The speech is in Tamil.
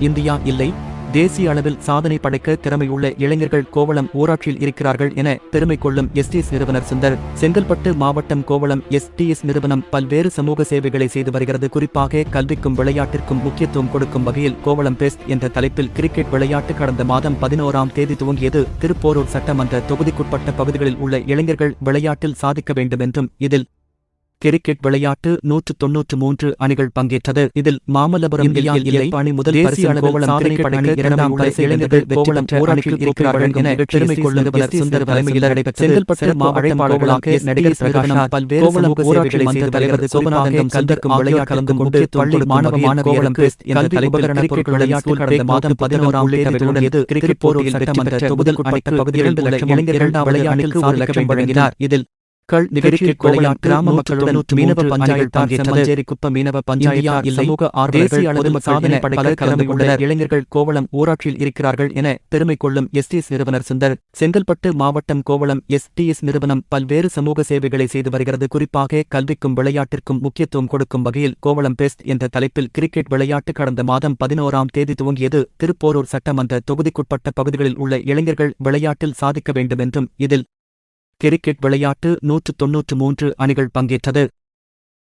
இந்தியா இல்லை. தேசிய அளவில் சாதனை படைக்க திறமையுள்ள இளைஞர்கள் கோவளம் ஊராட்சியில் இருக்கிறார்கள் என பெருமை கொள்ளும் எஸ்டிஎஸ் நிறுவனர் சுந்தர். செங்கல்பட்டு மாவட்டம் கோவளம் எஸ்டிஎஸ் நிறுவனம் பல்வேறு சமூக சேவைகளை செய்து வருகிறது. குறிப்பாக கல்விக்கும் விளையாட்டிற்கும் முக்கியத்துவம் கொடுக்கும் வகையில் கோவளம் பெஸ்ட் என்ற தலைப்பில் கிரிக்கெட் விளையாட்டு கடந்த மாதம் பதினோராம் தேதி துவங்கியது. திருப்போரூர் சட்டமன்ற தொகுதிக்குட்பட்ட பகுதிகளில் உள்ள இளைஞர்கள் விளையாட்டில் சாதிக்க வேண்டும் என்றும் இதில் கிரிக்கெட் விளையாட்டு நூற்று தொன்னூற்று மூன்று அணிகள் பங்கேற்றது. இதில் மாமல்லபுரம் இல்லை. அணி முதல் செங்கல்பட்டு மாவட்ட நடிகர் பல்வேறு விளையாட்டு கலந்து கொண்டு பள்ளி மாணவ மாதம் பதினோராம். கிரிக்கெட் போட்டியில் சட்டமன்ற இளைஞர்கள் என்கிறார் இதில் கள் நிகழ்ச்சியில் கோவளம் கிராம மக்களுடன் மீனவ பஞ்சாயத்து பங்கேற்றது மஞ்சேரி குப்ப மீனவ பஞ்சாயத்து இந்தியா இல்லை. சமூக ஆர்வலர்கள் தேசிய அளவில் பொதுமக்கள் சாதனை என படைக்க பலர் கலந்து திறமையுள்ள கொண்டனர். இளைஞர்கள் கோவளம் ஊராட்சியில் இருக்கிறார்கள் என பெருமை கொள்ளும் எஸ்டிஎஸ் நிறுவனர் சுந்தர். செங்கல்பட்டு மாவட்டம் கோவளம் எஸ்டிஎஸ் நிறுவனம் பல்வேறு சமூக சேவைகளை செய்து வருகிறது. குறிப்பாக கல்விக்கும் விளையாட்டிற்கும் முக்கியத்துவம் கொடுக்கும் வகையில் கோவளம் பெஸ்ட் என்ற தலைப்பில் கிரிக்கெட் விளையாட்டு கடந்த மாதம் பதினோராம் தேதி துவங்கியது. திருப்போரூர் சட்டமன்ற தொகுதிக்குட்பட்ட பகுதிகளில் உள்ள இளைஞர்கள் விளையாட்டில் சாதிக்க வேண்டும் என்றும் இதில் கிரிக்கெட் விளையாட்டு நூற்று தொன்னூற்று மூன்று அணிகள் பங்கேற்றது.